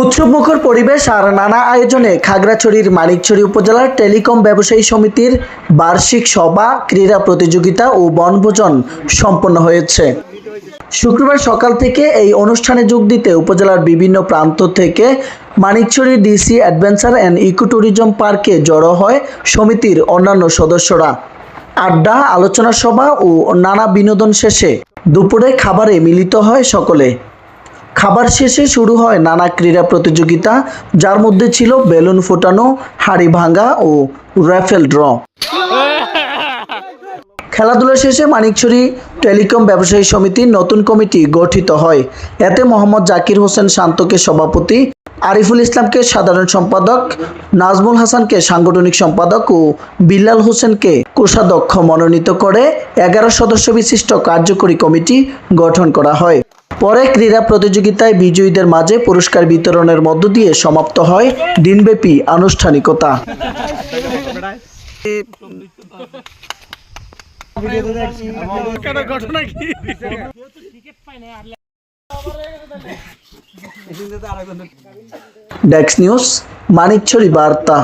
উৎসবমুখর পরিবেশ আর নানা আয়োজনে খাগড়াছড়ির মানিকছড়ি উপজেলার টেলিকম ব্যবসায়ী সমিতির বার্ষিক সভা, ক্রীড়া প্রতিযোগিতা ও বনভোজন সম্পন্ন হয়েছে। শুক্রবার সকাল থেকে এই অনুষ্ঠানে যোগ দিতে উপজেলার বিভিন্ন প্রান্ত থেকে Manikchhari DC adventure and eco tourism পার্কে জড়ো হয় সমিতির অন্যান্য সদস্যরা। আড্ডা, আলোচনা সভা ও নানা বিনোদন শেষে দুপুরে খাবারে মিলিত হয় সকলে। খাবার শেষে শুরু হয় নানা ক্রীড়া প্রতিযোগিতা, যার মধ্যে ছিল বেলুন ফোটানো, হাড়ি ভাঙা ও র্যাফেল ড্র। খেলাধুলা শেষে মানিকছড়ি টেলিকম ব্যবসায়ী সমিতির নতুন কমিটি গঠিত হয়। এতে মোহাম্মদ জাকির হোসেন শান্তকে সভাপতি, আরিফুল ইসলামকে সাধারণ সম্পাদক, নাজমুল হাসানকে সাংগঠনিক সম্পাদক ও বিল্লাল হোসেনকে কোষাধ্যক্ষ মনোনীত করে এগারো সদস্য বিশিষ্ট কার্যকরী কমিটি গঠন করা হয়। পরে ক্রীড়া প্রতিযোগিতায় বিজয়ীদের মাঝে পুরস্কার বিতরণের মধ্য দিয়ে সমাপ্ত হয় দিনব্যাপী আনুষ্ঠানিকতা। ডেক্স নিউজ, মানিকছড়ি বার্তা।